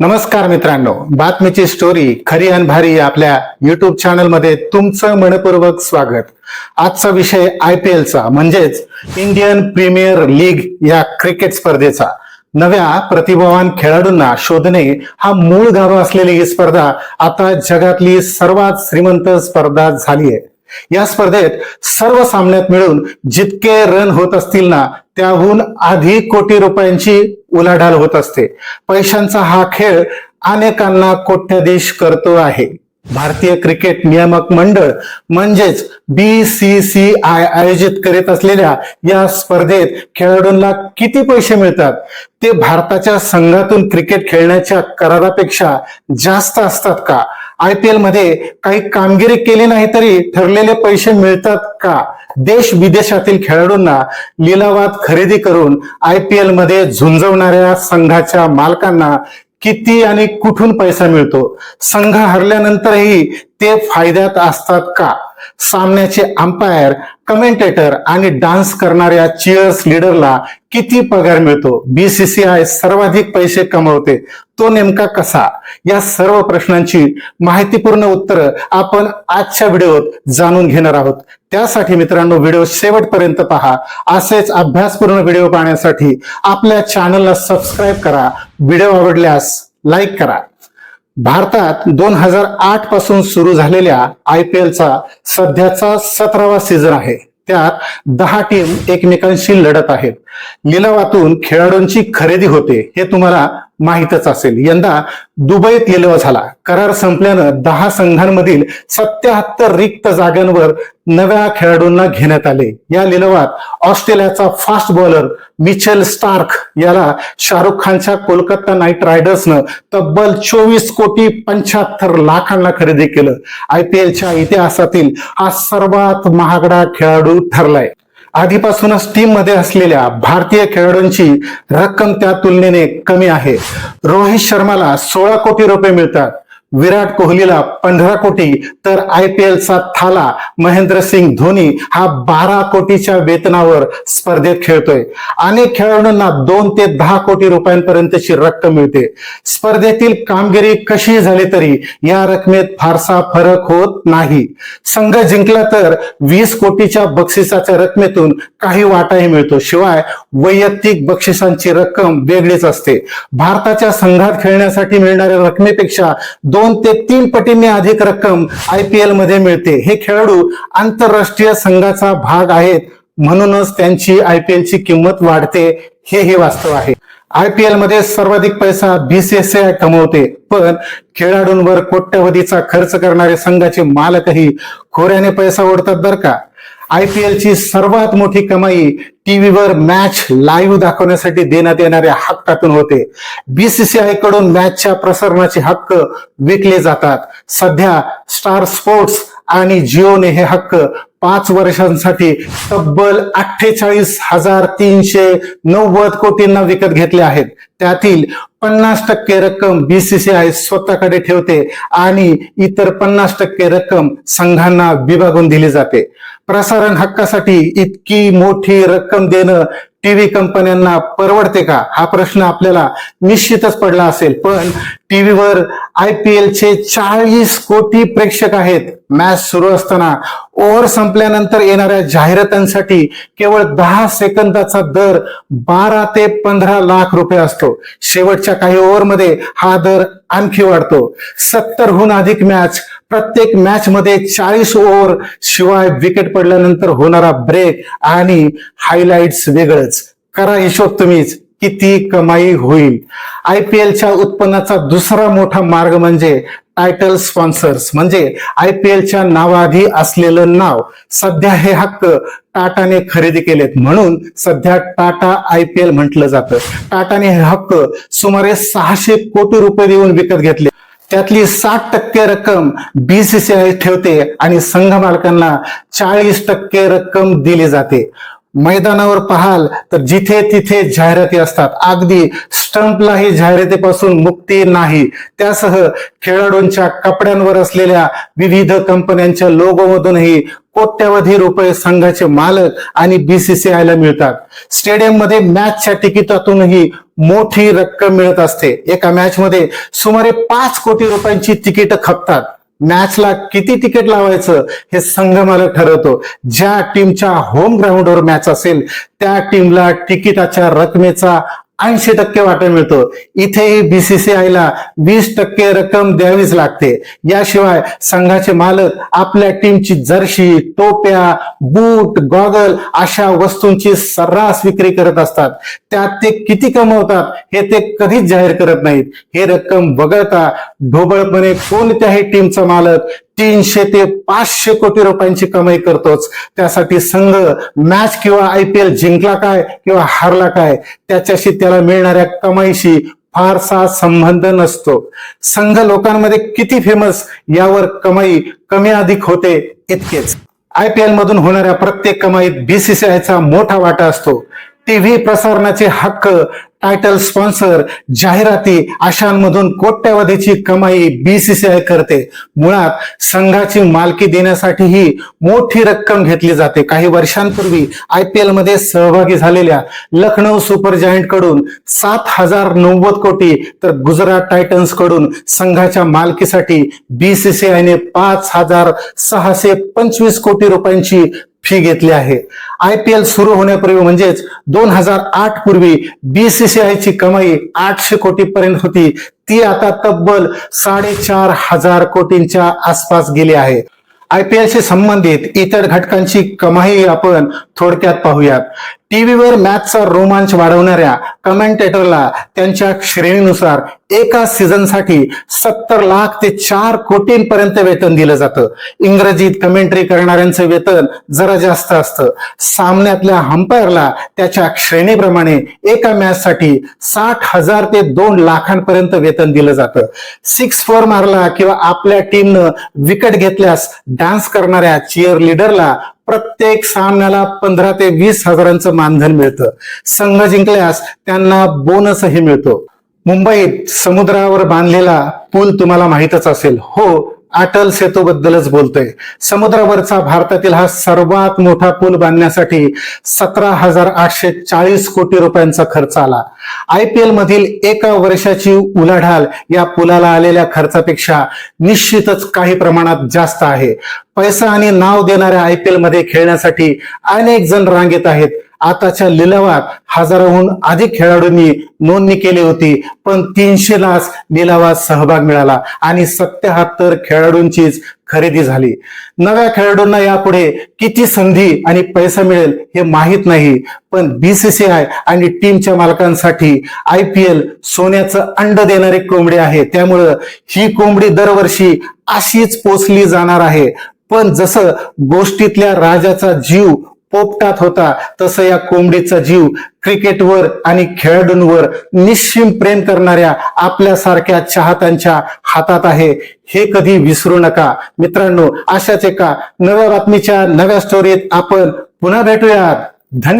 नमस्कार मित्रांनो बातमीची स्टोरी खरी आणि भारी आपल्या युट्यूब चॅनलमध्ये तुमचं मनपूर्वक स्वागत. आजचा विषय आय पी एलचा म्हणजेच इंडियन प्रीमियर लीग या क्रिकेट स्पर्धेचा. नव्या प्रतिभावान खेळाडूंना शोधणे हा मूळ गाभा असलेली ही स्पर्धा आता जगातली सर्वात श्रीमंत स्पर्धा झाली आहे या स्पर्धेत सर्व सामन्यात मिळून जितके रन होत असतील ना त्याहून अधिक कोटी रुपयांची उलाढाल होत असते. पैशांचा हा खेळ अनेकांना कोट्याधीश करतो आहे. भारतीय क्रिकेट नियामक मंडळ म्हणजेच बी सी सी आय आयोजित करीत असलेल्या या स्पर्धेत खेळाडूंना किती पैसे मिळतात? ते भारताच्या संघातून क्रिकेट खेळण्याच्या करारापेक्षा जास्त असतात का? आय पी एलमध्ये काही कामगिरी केली नाही तरी ठरलेले पैसे मिळतात का? देश विदेशातील खेळाडूंना लिलावात खरेदी करून आय पी एलमध्ये झुंजवणाऱ्या संघाच्या मालकांना किती आणि कुठून पैसा मिळतो? संघ हरल्यानंतरही ते फायद्यात असतात का? सामन्याचे अंपायर कमेंटेटर आणि डान्स करणाऱ्या चिअर्स लीडरला किती पगार मिळतो? बीसीसीआय सर्वाधिक पैसे कमवते. तो नेमका कसा? या सर्व प्रश्नांची माहितीपूर्ण उत्तरं आपण आजच्या व्हिडिओत जाणून घेणार आहोत. त्यासाठी मित्रांनो व्हिडिओ शेवटपर्यंत पहा. असेच अभ्यासपूर्ण व्हिडिओ पाहण्यासाठी आपल्या चॅनलला सबस्क्राईब करा. व्हिडिओ आवडल्यास लाईक करा. भारतात दोन हजार आठपासून सुरू झालेल्या आय पी एलचा सध्याचा सतरावा सीझन आहे. त्यात दहा टीम एकमेकांशी लढत आहेत. लिलावातून खेळाडूंची खरेदी होते हे तुम्हाला माहीतच असेल. यंदा दुबईत लिलाव झाला. करार संपल्यानं दहा संघांमधील सत्याहत्तर रिक्त जागांवर नव्या खेळाडूंना घेण्यात आले. या लिलावात ऑस्ट्रेलियाचा फास्ट बॉलर मिचेल स्टार्क याला शाहरुख खानच्या कोलकाता नाईट रायडर्सनं तब्बल चोवीस कोटी पंच्याहत्तर लाखांना खरेदी केलं. आय पी एलच्या इतिहासातील हा सर्वात महागडा खेळाडू ठरलाय. आधीपासूनच टीममध्ये असलेल्या भारतीय खेळाडूंची रक्कम त्या तुलनेने कमी आहे. रोहित शर्माला सोळा कोटी रुपये मिळतात. विराट कोहलीला पंधरा कोटी तर आय पी एलचा थाला महेंद्रसिंग धोनी हा बारा कोटीच्या वेतनावर स्पर्धेत खेळतोय. अनेक खेळाडूंना दोन ते दहा कोटी रुपयांपर्यंतची रक्कम मिळते. स्पर्धेतील कामगिरी कशी झाली तरी या रकमेत फारसा फरक होत नाही. संघ जिंकला तर वीस कोटीच्या बक्षिसाच्या रकमेतून काही वाटाही मिळतो. शिवाय वैयक्तिक बक्षिसांची रक्कम वेगळीच असते. भारताच्या संघात खेळण्यासाठी मिळणाऱ्या रकमेपेक्षा दोन ते तीन पटींनी अधिक रक्कम आय पी एलमध्ये मिळते. हे खेळाडू आंतरराष्ट्रीय संघाचा भाग आहेत. म्हणूनच त्यांची आय पी एलची किंमत वाढते. हे हे वास्तव आहे. आय पी एलमध्ये सर्वाधिक पैसा बीसीसीआय कमवते. पण खेळाडूंवर कोट्यवधीचा खर्च करणारे संघाचे मालकही खोऱ्याने पैसा ओढतात बरं का? आय पी एलची सर्वात मोठी कमाई टीव्हीवर मॅच लाईव्ह दाखवण्यासाठी देण्यात येणाऱ्या हक्कातून होते. बीसीसीआयकडून मॅचच्या प्रसारणाचे हक्क विकले जातात. सध्या स्टार स्पोर्ट्स आणि जिओने हे हक्क पाच वर्षांसाठी तब्बल अठ्ठेचाळीस हजार तीनशे नव्वद कोटींना विकत घेतले आहेत. त्यातील पन्नास टक्के रक्कम बीसीसीआय स्वतःकडे ठेवते आणि इतर पन्नास टक्के रक्कम संघांना विभागून दिली जाते. प्रसारण हक्कासाठी इतकी मोठी रक्कम देणं टीव्ही कंपन्यांना परवडते का? हा प्रश्न आपल्याला निश्चितच पडला असेल. पण टीव्हीवर आय पी एलचे चाळीस कोटी प्रेक्षक आहेत. मॅच सुरू असताना ओव्हर संपल्यानंतर येणाऱ्या जाहिरातांसाठी केवळ दहा सेकंदाचा दर बारा ते पंधरा लाख रुपये असतो. शेवटच्या काही ओव्हरमध्ये हा दर आणखी वाढतो. सत्तरहून अधिक मॅच प्रत्येक मॅच मध्ये चाळीस ओव्हर शिवाय विकेट पडल्यानंतर होणारा ब्रेक आणि हायलाइट्स वेगळंच. करा हिशोब तुम्हीच. किती कमाई होईल? आय पी एलच्या उत्पन्नाचा दुसरा मोठा मार्ग म्हणजे टायटल स्पॉन्सर्स म्हणजे आय पी एलच्या नावाआधी असलेलं नाव. सध्या हे हक्क टाटाने खरेदी केलेत. म्हणून सध्या टाटा आय पी एल म्हटलं जातं. टाटाने हे हक्क सुमारे सहाशे कोटी रुपये देऊन विकत घेतले. त्यातली साठ टक्के रक्कम बीसीसीआय ठेवते आणि संघ मालकांना चाळीस टक्के रक्कम दिली जाते. मैदानावर पाहाल तर जिथे तिथे जाहिराती असतात. अगदी स्टंपलाही जाहिरातीपासून मुक्ती नाही. त्यासह खेळाडूंच्या कपड्यांवर असलेल्या विविध कंपन्यांच्या लोगोमधूनही कोट्यवधी रुपये संघाचे मालक आणि बीसीसीआयला मिळतात. स्टेडियममध्ये मॅचच्या तिकिटातूनही मोठी रक्कम मिळत असते. एका मॅच मध्ये सुमारे पाच कोटी रुपयांची तिकीट खपतात. मॅचला किती तिकीट लावायचं हे संघ मालक ठरवतो. ज्या टीमच्या होम ग्राउंडवर मॅच असेल त्या टीमला तिकिटाच्या रकमेचा ऐंशी टक्के वाटा मिळतो. इथेही बीसीसीआयला वीस टक्के रक्कम द्यावीच लागते. याशिवाय संघाचे मालक आपल्या टीमची जर्शी टोप्या बूट गॉगल अशा वस्तूंची सर्रास विक्री करत असतात. त्यात ते किती कमवतात हे ते कधीच जाहीर करत नाहीत. हे रक्कम वगळता ढोबळपणे कोणत्याही टीमचा मालक तीनशे ते पाचशे कोटी रुपयांची कमाई करतोच. त्यासाठी संघ मॅच किंवा आयपीएल जिंकला काय किंवा हारला काय त्याच्याशी त्याला मिळणाऱ्या कमाईशी फारसा संबंध नसतो. संघ लोकांमध्ये किती फेमस यावर कमाई कमी अधिक होते इतकेच. आयपीएल मधून होणाऱ्या प्रत्येक कमाईत बीसीसीआयचा मोठा वाटा असतो. टीव्ही प्रसारणाचे हक्क टायटल स्पॉन्सर जाहिराती अशांमधून कोट्यवधीची कमाई बीसीसीआय करते. मुळात संघाची मालकी देण्यासाठीही मोठी रक्कम घेतली जाते. काही वर्षांपूर्वी आयपीएलमध्ये सहभागी झालेल्या लखनौ सुपर जायंटकडून सात हजार नव्वद कोटी तर गुजरात टायटन्सकडून संघाच्या मालकीसाठी बीसीसीआयने पाच हजार सहाशे पंचवीस कोटी रुपयांची फी घेतली आहे. आयपीएल सुरू होण्यापूर्वी म्हणजेच दोन हजार आठ पूर्वी बीसीसीआय ची कमाई आठशे कोटी पर्यंत होती. ती आता तब्बल साडेचार हजार कोटींच्या आसपास गेली आहे. आयपीएलशी संबंधित इतर घटकांची कमाई आपण थोडक्यात पाहूयात. टीव्हीवर मॅचचा रोमांच वाढवणाऱ्या कमेंटेटरला त्यांच्या श्रेणीनुसार एका सीझनसाठी सत्तर लाख ते चार कोटींपर्यंत वेतन दिलं जातं. इंग्रजीत कमेंट्री करणाऱ्यांचं वेतन जरा जास्त असतं. सामन्यातल्या हंपायरला त्याच्या श्रेणीप्रमाणे एका मॅचसाठी साठ हजार ते दोन लाखांपर्यंत वेतन दिलं जातं. सिक्स फोर मारला किंवा आपल्या टीमनं विकेट घेतल्यास डान्स करणाऱ्या चिअर लिडरला प्रत्येक सामन्याला पंधरा ते वीस हजारांचं मानधन मिळतं. संघ जिंकल्यास त्यांना बोनसही मिळतो. मुंबईत समुद्रावर बांधलेला पूल तुम्हाला माहीतच असेल. हो अटल सेतू बद्दलच बोलतोय. समुद्रावरचा भारतातील हा सर्वात मोठा पूल बांधण्यासाठी सतरा हजार आठशे चाळीस कोटी रुपयांचा खर्च आला. आयपीएल मधील एका वर्षाची उलाढाल या पुलाला आलेल्या खर्चापेक्षा निश्चितच काही प्रमाणात जास्त आहे. पैसा आणि नाव देणाऱ्या आयपीएलमध्ये खेळण्यासाठी अनेक जण रांगेत आहेत. आताच्या लिलावात हजाराहून अधिक खेळाडूंनी नोंदणी केली होती पण तीनशे लाच लिलावात सहभाग मिळाला आणि सत्याहत्तर खेळाडूंचीच खरेदी झाली. नव्या खेळाडूंना यापुढे किती संधी आणि पैसा मिळेल हे माहीत नाही पण बीसीसीआय आणि टीमच्या मालकांसाठी आयपीएल सोन्याचं अंड देणारी कोंबडी आहे. त्यामुळं ही कोंबडी दरवर्षी अशीच पोचली जाणार आहे. पण जसं गोष्टीतल्या राजाचा जीव पोपटात होता तसं या कोंबडीचा जीव क्रिकेटवर आणि खेळाडूंवर निश्चिम प्रेम करणाऱ्या आपल्यासारख्या चाहत्यांच्या हातात आहे. हे कधी विसरू नका. मित्रांनो अशाच एका नव्या बातमीच्या नव्या स्टोरीत आपण पुन्हा भेटूयात. धन्यवाद.